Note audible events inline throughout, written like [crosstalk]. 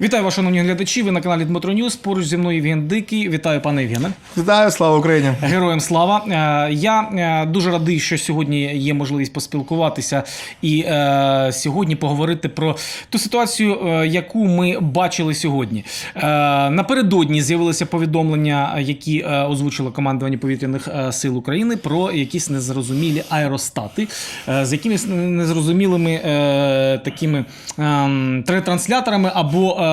Вітаю вас, шановні глядачі. Ви на каналі Дмитро Ньюс. Поруч зі мною Євген Дикий. Вітаю, пане Євгене. Вітаю, слава Україні! Героям слава. Е, Я е, дуже радий, що сьогодні є можливість поспілкуватися і е, сьогодні поговорити про ту ситуацію, яку ми бачили сьогодні. Напередодні з'явилися повідомлення, які озвучило командування повітряних сил України про якісь незрозумілі аеростати з якимись незрозумілими такими ем, ретрансляторами або е,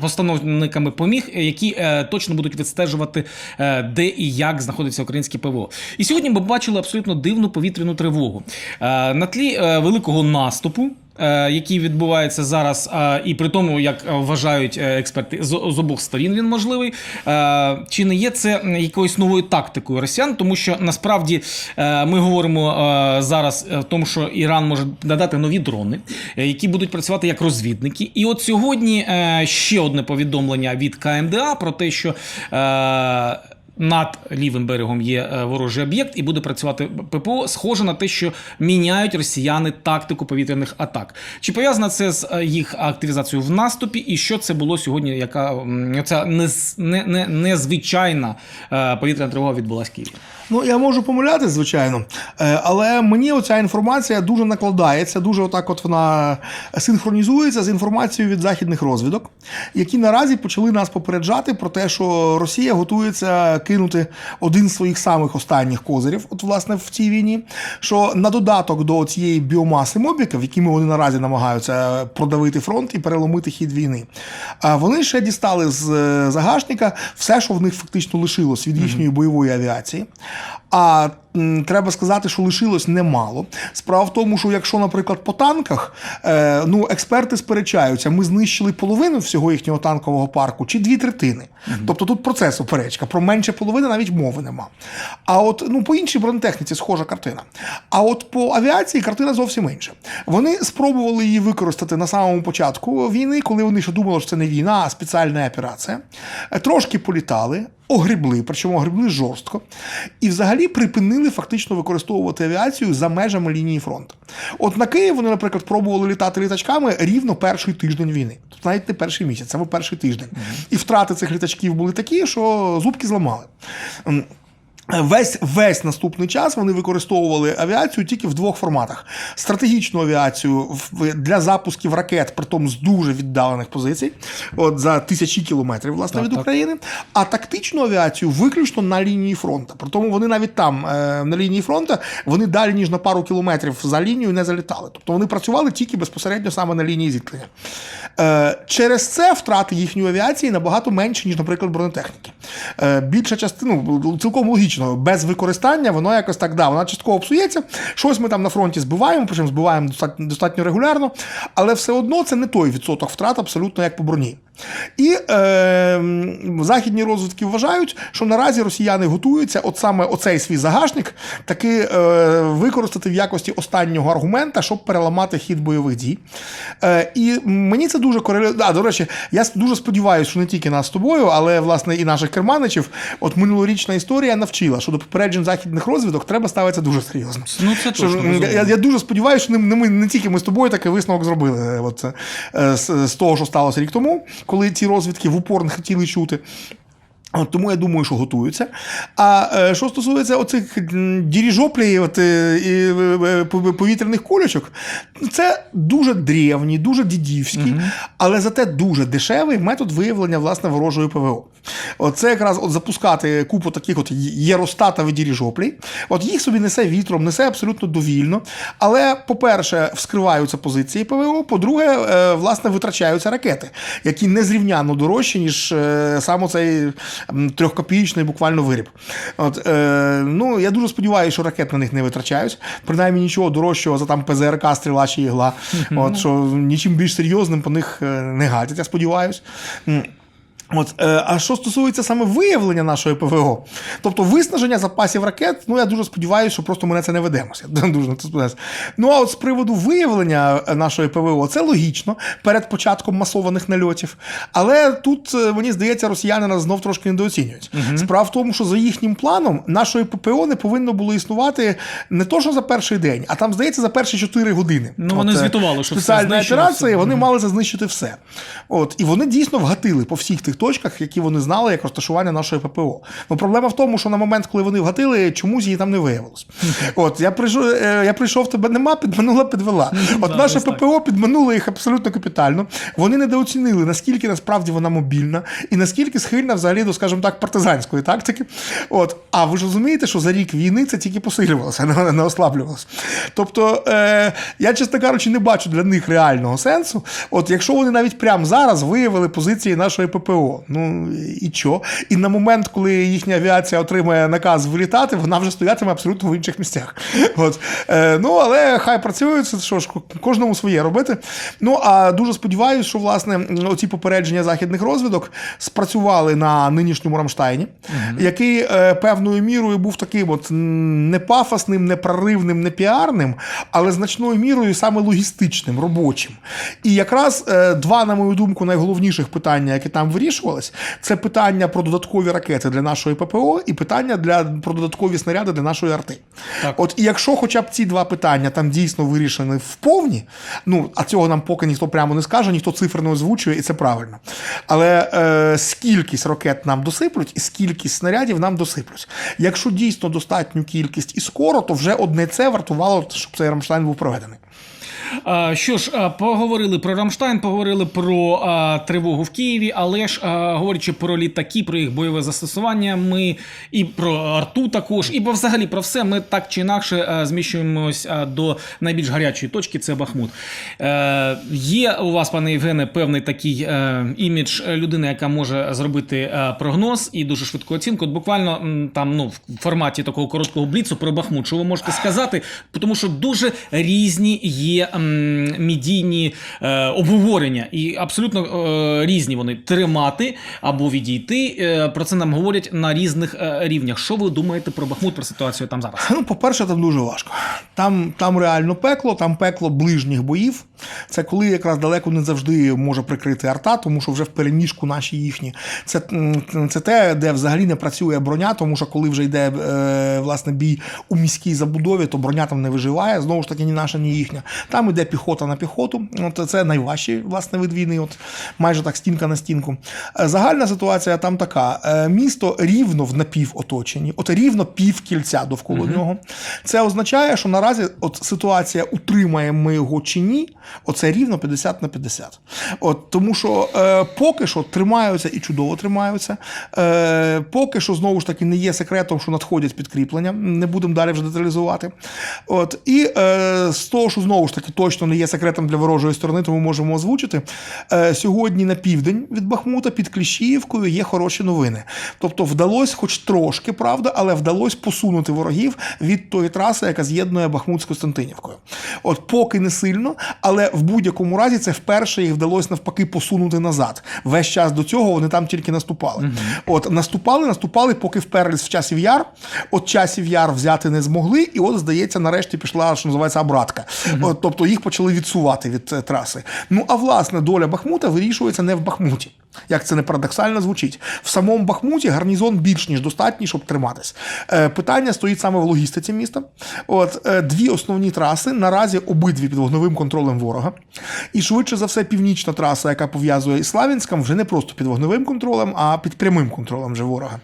постановниками поміг, які е, точно будуть відстежувати, е, де і як знаходиться українське ПВО. І сьогодні ми бачили абсолютно дивну повітряну тривогу Е, на тлі е, великого наступу. Е, Який відбувається зараз, е, і при тому, як е, вважають експерти, з, обох сторін він можливий. Чи не є це якоюсь новою тактикою росіян? Тому що насправді ми говоримо зараз в тому, що Іран може надати нові дрони, які будуть працювати як розвідники. І от сьогодні ще одне повідомлення від КМДА про те, що. Над лівим берегом є е, ворожий об'єкт і буде працювати ППО. Схоже на те, що міняють росіяни тактику повітряних атак. Чи пов'язано це з е, їх активізацією в наступі? І що це було сьогодні? Яка ця не, не, незвичайна е, повітряна тривога відбулася в Києві? Ну я можу помилятись, звичайно, але мені оця інформація дуже накладається, дуже отак, от вона синхронізується з інформацією від західних розвідок, які наразі почали нас попереджати про те, що Росія готується кинути один з своїх самих останніх козирів, от власне в цій війні. Що на додаток до цієї біомаси мобіків, якими вони наразі намагаються продавити фронт і переломити хід війни, а вони ще дістали з е, загашника все, що в них фактично лишилось від їхньої бойової авіації. А треба сказати, що лишилось немало. Справа в тому, що якщо, наприклад, по танках, е, ну експерти сперечаються, ми знищили половину всього їхнього танкового парку чи дві третини. Тобто тут про це суперечка. Про менше половини навіть мови нема. А от ну по іншій бронетехніці схожа картина. А от по авіації картина зовсім інша. Вони спробували її використати на самому початку війни, коли вони ще думали, що це не війна, а спеціальна операція. Трошки політали. Огрібли, причому огрібли жорстко, і взагалі припинили фактично використовувати авіацію за межами лінії фронту. От на Київ вони, наприклад, пробували літати літачками рівно перший тиждень війни, тобто навіть не перший місяць, саме перший тиждень. І втрати цих літачків були такі, що зубки зламали. Весь весь наступний час вони використовували авіацію тільки в двох форматах: стратегічну авіацію для запусків ракет, притом з дуже віддалених позицій, от за тисячі кілометрів власне Так, від так. України, а тактичну авіацію виключно на лінії фронту. Притому вони навіть там е, на лінії фронту вони далі ніж на пару кілометрів за лінією не залітали. Тобто вони працювали тільки безпосередньо саме на лінії зіткнення. Е, через це втрати їхньої авіації набагато менші, ніж, наприклад, бронетехніки. Е, більша частина, ну, цілком логічно, без використання воно якось так да, вона частково псується. Щось ми там на фронті збиваємо, причому збиваємо достатньо регулярно, але все одно це не той відсоток втрат, абсолютно як по броні. І е, західні розвідки вважають, що наразі росіяни готуються, от саме оцей свій загашник, таки е, використати в якості останнього аргумента, щоб переламати хід бойових дій. Е, і мені це дуже корелює. Да, до речі, я дуже сподіваюся, що не тільки нас з тобою, але власне і наших керманичів. От минулорічна історія навчила, що до попереджень західних розвідок треба ставитися дуже серйозно. Ну це Що, точно. я, я дуже сподіваюся, що не, не, ми, не тільки ми з тобою такий висновок зробили е, от, е, з, з того, що сталося рік тому, коли ці розвідки в упор не хотіли чути. От тому я думаю, що готуються. А е, що стосується оцих м, діріжоплій от, е, е, е, повітряних кулечок, це дуже древній, дуже дідівський, але зате дуже дешевий метод виявлення власне ворожої ПВО. Оце якраз от запускати купу таких от єростатових діріжоплій. От їх собі несе вітром, несе абсолютно довільно. Але, по-перше, вскриваються позиції ПВО, по-друге, е, власне, витрачаються ракети, які незрівняно дорожчі, ніж е, сам оцей м, трьохкопієчний буквально виріб. От, е, ну, я дуже сподіваюся, що ракет на них не витрачають. Принаймні нічого дорожчого за там ПЗРК, стріла чи ігла. От, що нічим більш серйозним по них е, не гатять, я сподіваюся. От, е, а що стосується саме виявлення нашої ПВО, тобто виснаження запасів ракет, ну я дуже сподіваюся, що просто ми на це не ведемося. [laughs] Дуже на це сподіваюся. Ну а от з приводу виявлення е, нашої ПВО, це логічно перед початком масованих нальотів. Але тут е, мені здається, росіяни нас знов трошки недооцінюють. Справа в тому, що за їхнім планом нашої ППО не повинно було існувати не то, що за перший день, а там здається за перші 4 години. Ну, вони От, звітували, що все операція, все. вони мали це знищити все. От, і вони дійсно вгатили по всіх тих точках, які вони знали як розташування нашої ППО. Ну, проблема в тому, що на момент, коли вони вгатили, чомусь її там не виявилось. От, я прийшов, е, я прийшов, тебе нема, підманула, підвела. От наше. ППО підмануло їх абсолютно капітально. Вони недооцінили, наскільки насправді вона мобільна і наскільки схильна взагалі до, скажімо так, партизанської тактики. От, а ви ж розумієте, що за рік війни це тільки посилювалося, [laughs] не, не ослаблювалося. Тобто, е, я, чесно кажучи, не бачу для них реального сенсу. От якщо вони навіть прямо зараз виявили позиції нашої ППО, ну і що? І на момент, коли їхня авіація отримає наказ вилітати, вона вже стоятиме абсолютно в інших місцях. От. Е, ну, але хай працюють, це що ж, кожному своє робити. Ну, а дуже сподіваюся, що власне оці попередження західних розвідок спрацювали на нинішньому Рамштайні, який е, певною мірою був таким от не пафосним, не проривним, не піарним, але значною мірою саме логістичним, робочим. І якраз е, два, на мою думку, найголовніших питання, які там вирішувались, це питання про додаткові ракети для нашої ППО і питання для про додаткові снаряди для нашої арти. Так. От і якщо хоча б ці два питання там дійсно вирішені вповні, ну а цього нам поки ніхто прямо не скаже, ніхто цифр не озвучує, і це правильно. Але е, скількись ракет нам досиплють, і скількись снарядів нам досиплють. Якщо дійсно достатню кількість і скоро, то вже одне це вартувало, щоб цей Рамштайн був проведений. Що ж, поговорили про Рамштайн, поговорили про тривогу в Києві, але ж говорячи про літаки, про їх бойове застосування, ми і про арту також, і про- взагалі про все, ми так чи інакше зміщуємось до найбільш гарячої точки це Бахмут. Е, є у вас, пане Євгене, певний такий е, імідж людини, яка може зробити е, прогноз і дуже швидку оцінку. От буквально там ну, в форматі такого короткого бліцу про Бахмут. Що ви можете сказати? Тому що дуже різні є м, медійні е, обговорення, і абсолютно е, різні вони тримати або відійти. Е, про це нам говорять на різних рівнях. Що ви думаєте про Бахмут, про ситуацію там зараз? Ну, по-перше, там дуже важко. Там, там реально пекло, там пекло ближніх боїв. Це коли якраз далеко не завжди може прикрити арта, тому що вже в переміжку наші їхні. Це, це те, де взагалі не працює броня, тому що коли вже йде е, власне бій у міській забудові, то броня там не виживає. Знову ж таки, ні наша, ні їхня. Там іде піхота на піхоту. От це найважчий власне вид війни, от майже так стінка на стінку. Е, Загальна ситуація там така: Е, місто рівно в напівоточенні, от рівно пів кільця довкола нього. Це означає, що наразі от ситуація утримаємо ми його чи ні, оце рівно 50 на 50. От тому що е, поки що тримаються і чудово тримаються. Е, поки що знову ж таки не є секретом, що надходять підкріплення. Не будемо далі вже деталізувати. От і е, з того, що знову ж таки точно не є секретом для ворожої сторони, тому можемо озвучити. Е, сьогодні на південь від Бахмута під Кліщіївкою є хороші новини. Тобто вдалося, хоч трошки, правда, але вдалося посунути ворогів від тої траси, яка з'єднує Бахмут з Костянтинівкою. От поки не сильно, але в будь-якому разі це вперше їх вдалося навпаки посунути назад. Весь час до цього вони там тільки наступали. От наступали, наступали, поки вперлись в часів яр. От часів яр взяти не змогли, і от, здається, нарешті пішла, що називається, обратка. От, тобто їх почали відсувати від е, траси. Ну а власне доля Бахмута вирішується не в Бахмуті. Як це не парадоксально звучить, в самому Бахмуті гарнізон більш ніж достатній, щоб триматись. Е, питання стоїть саме в логістиці міста. От е, дві основні траси наразі обидві під вогневим контролем ворога. І швидше за все, північна траса, яка пов'язує із Славянськом, вже не просто під вогневим контролем, а під прямим контролем вже ворога.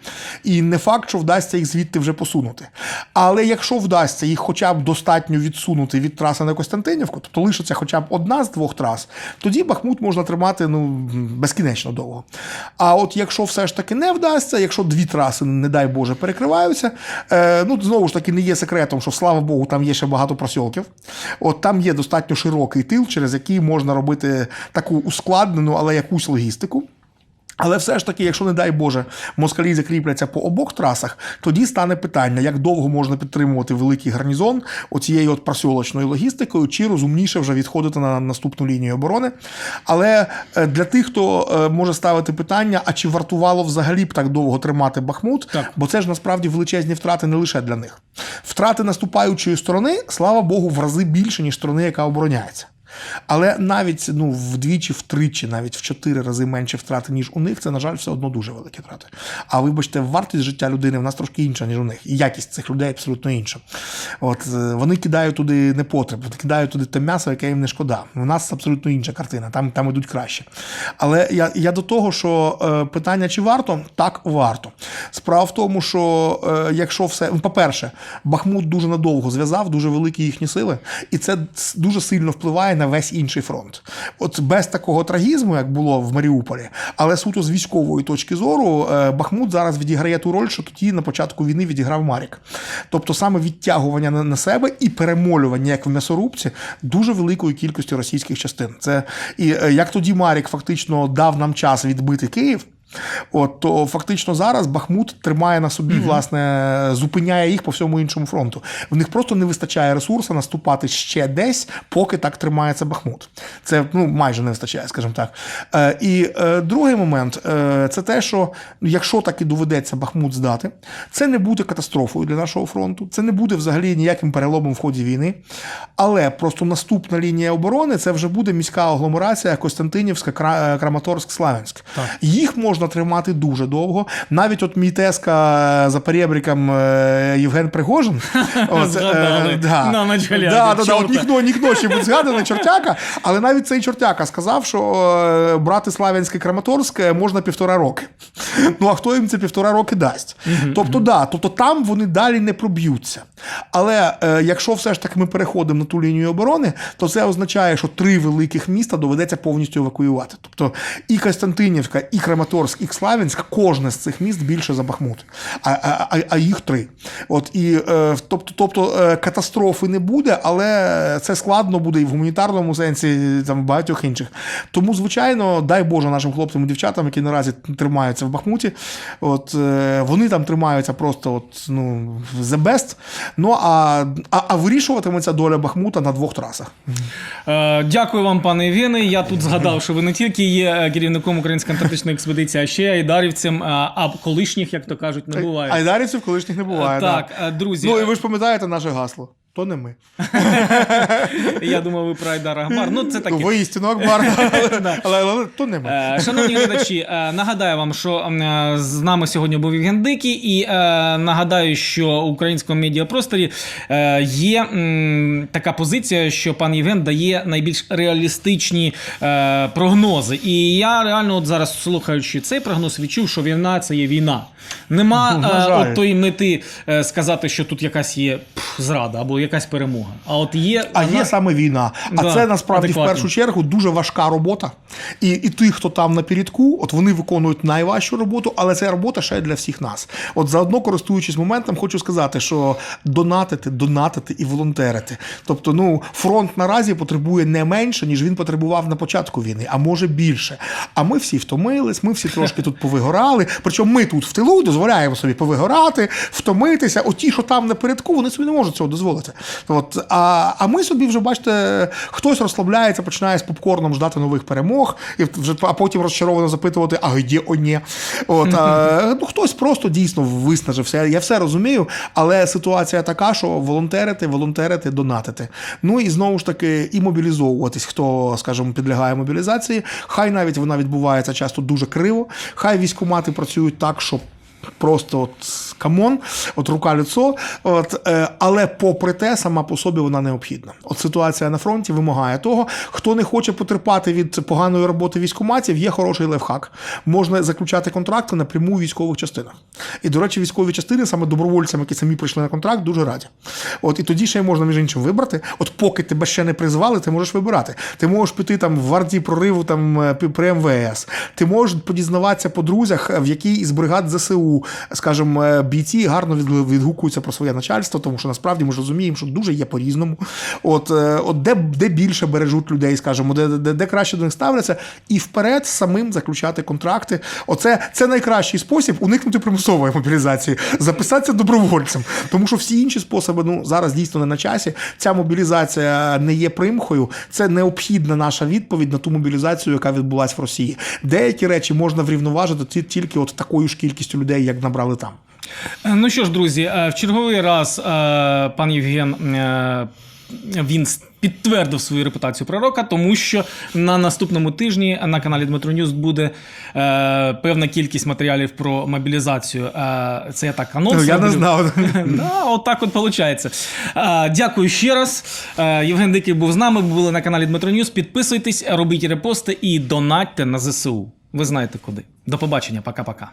І не факт, що вдасться їх звідти вже посунути. Але якщо вдасться їх хоча б достатньо відсунути від траси на Костянтинівку, тобто лишиться хоча б одна з двох трас, тоді Бахмут можна тримати ну, безкінечно довго. А от якщо все ж таки не вдасться, якщо дві траси, не дай Боже, перекриваються, е, ну знову ж таки не є секретом, що слава Богу, там є ще багато просьолків. От там є достатньо широкий тил, через який можна робити таку ускладнену, але якусь логістику. Але все ж таки, якщо не дай Боже, москалі закріпляться по обох трасах, тоді стане питання, як довго можна підтримувати великий гарнізон оцією от просьолочною логістикою, чи розумніше вже відходити на наступну лінію оборони. Але е, для тих, хто е, може ставити питання, а чи вартувало взагалі б так довго тримати Бахмут, Так. бо це ж насправді величезні втрати не лише для них. Втрати наступаючої сторони, слава Богу, в рази більше, ніж сторони, яка обороняється. Але навіть ну, вдвічі, втричі, навіть в чотири рази менше втрати, ніж у них, це, на жаль, все одно дуже великі втрати. А вибачте, вартість життя людини в нас трошки інша, ніж у них. І якість цих людей абсолютно інша. От е, вони кидають туди непотреб, вони кидають туди те м'ясо, яке їм не шкода. У нас абсолютно інша картина, там, там ідуть краще. Але я, я до того, що е, питання, чи варто, так варто. Справа в тому, що е, якщо все, ну, по-перше, Бахмут дуже надовго зв'язав, дуже великі їхні сили, і це дуже сильно впливає на весь інший фронт. От без такого трагізму, як було в Маріуполі, але суто з військової точки зору, е, Бахмут зараз відіграє ту роль, що тоді на початку війни відіграв Марік. Тобто саме відтягування на, себе і перемолювання, як в м'ясорубці, дуже великої кількості російських частин. Це і е, як тоді Марік фактично дав нам час відбити Київ. От то фактично зараз Бахмут тримає на собі, власне, зупиняє їх по всьому іншому фронту. В них просто не вистачає ресурсу наступати ще десь, поки так тримається Бахмут. Це ну майже не вистачає, скажімо так. Е, і е, другий момент е, це те, що якщо так і доведеться Бахмут здати, це не буде катастрофою для нашого фронту, це не буде взагалі ніяким переломом в ході війни. Але просто наступна лінія оборони це вже буде міська агломерація Костянтинівська, Кра- Краматорськ, Славянськ. Їх можна тримати дуже довго. Навіть от мій тезка за перебріком е, Євген Пригожин. [laughs] От, да, да, да, от ніхто, ніхто ще буде згаданий чортяка, але навіть цей чортяка сказав, що е, брати Славянське Краматорськ е, можна півтора роки. Ну а хто їм це півтора роки дасть? Тобто, да, тобто там вони далі не проб'ються. Але е, якщо все ж таки ми переходимо на ту лінію оборони, то це означає, що три великих міста доведеться повністю евакуювати. Тобто і Костянтинівка, і Краматорськ, і Славянськ, кожне з цих міст більше за Бахмут, а, а, а, їх три. От і е, тобто, тобто е, катастрофи не буде, але це складно буде і в гуманітарному сенсі, там в багатьох інших. Тому, звичайно, дай Боже нашим хлопцям і дівчатам, які наразі тримаються в Бахмуті. От е, вони там тримаються просто от, ну, the best. Ну а, а, а вирішуватиметься доля Бахмута на двох трасах. Дякую вам, пане Євгене. Я тут згадав, що ви не тільки є керівником української антарктичної експедиції, а ще айдарівцем, а, колишніх, як то кажуть, не буває. Айдарівців колишніх не буває. Так, да. друзі, Ну і ви ж пам'ятаєте наше гасло. То не ми. [laughs] я думав, ви про Айдар Агбар. Ну, це таке. Воістину Акбар, [laughs] але, але, але то не ми. Е, Шановні глядачі, е, нагадаю вам, що е, з нами сьогодні був Євген Дикий, і нагадаю, що у українському медіапросторі є така позиція, що пан Євген дає найбільш реалістичні прогнози. І я реально, от зараз слухаючи цей прогноз, відчув, що війна це є війна. Нема Ну, от тої мети сказати, що тут якась є пф, зрада або якась перемога. А от є А вона- є саме війна. А Да, це насправді адекватно. в першу чергу дуже важка робота. І, і ті, хто там напередку, от вони виконують найважчу роботу, але це робота ще для всіх нас. От заодно, користуючись моментом, хочу сказати, що донатити, донатити і волонтерити. Тобто, ну фронт наразі потребує не менше, ніж він потребував на початку війни, а може більше. А ми всі втомились, ми всі трошки тут повигорали. Причому ми тут в тилу дозволяємо собі повигорати, втомитися. Оті, що там напередку, вони собі не можуть цього дозволити. От, а, а ми собі вже бачите, хтось розслабляється, починає з попкорном ждати нових перемог, і вже а потім розчаровано запитувати, а де оні? От ну хтось просто дійсно виснажився. Я все розумію, але ситуація така, що волонтерити, волонтерити, донатити. Ну і знову ж таки, і мобілізовуватись, хто, скажімо, підлягає мобілізації. Хай навіть вона відбувається часто дуже криво. Хай військкомати працюють так, щоб. Просто от камон, от рука лицо. От, е, але попри те, сама по собі вона необхідна. От ситуація на фронті вимагає того, хто не хоче потерпати від поганої роботи військкоматів, є хороший левхак. Можна заключати контракти напряму у військових частинах. І, до речі, військові частини саме добровольцям, які самі прийшли на контракт, дуже раді. От і тоді ще можна між іншим вибрати. От поки тебе ще не призвали, ти можеш вибирати. Ти можеш піти там в гвардії прориву там е, при МВС. Ти можеш подізнаватися по друзях, в якій із бригад ЗСУ ЗСУ, скажімо, е, бійці гарно відгукуються про своє начальство, тому що насправді ми ж розуміємо, що дуже є по-різному. От, е, от де, де більше бережуть людей, скажімо, де, де, де краще до них ставляться, і вперед самим заключати контракти. Оце це найкращий спосіб уникнути примусової мобілізації, записатися добровольцем. Тому що всі інші способи ну зараз дійсно не на часі. Ця мобілізація не є примхою, це необхідна наша відповідь на ту мобілізацію, яка відбулася в Росії. Деякі речі можна врівноважити тільки от такою ж кількістю людей, як набрали там. Е, Ну що ж, друзі, е, в черговий раз е, пан Євген. Він підтвердив свою репутацію пророка, тому що на наступному тижні на каналі Дмитро Ньюс буде е, певна кількість матеріалів про мобілізацію. Е, це я так анонс. Ну, я не знав. [laughs] Да, от так от виходить. Дякую ще раз. Е, Євген Дикий був з нами. Ви були на каналі Дмитро Ньюс. Підписуйтесь, робіть репости і донатьте на ЗСУ. Ви знаєте куди. До побачення, пока-пока.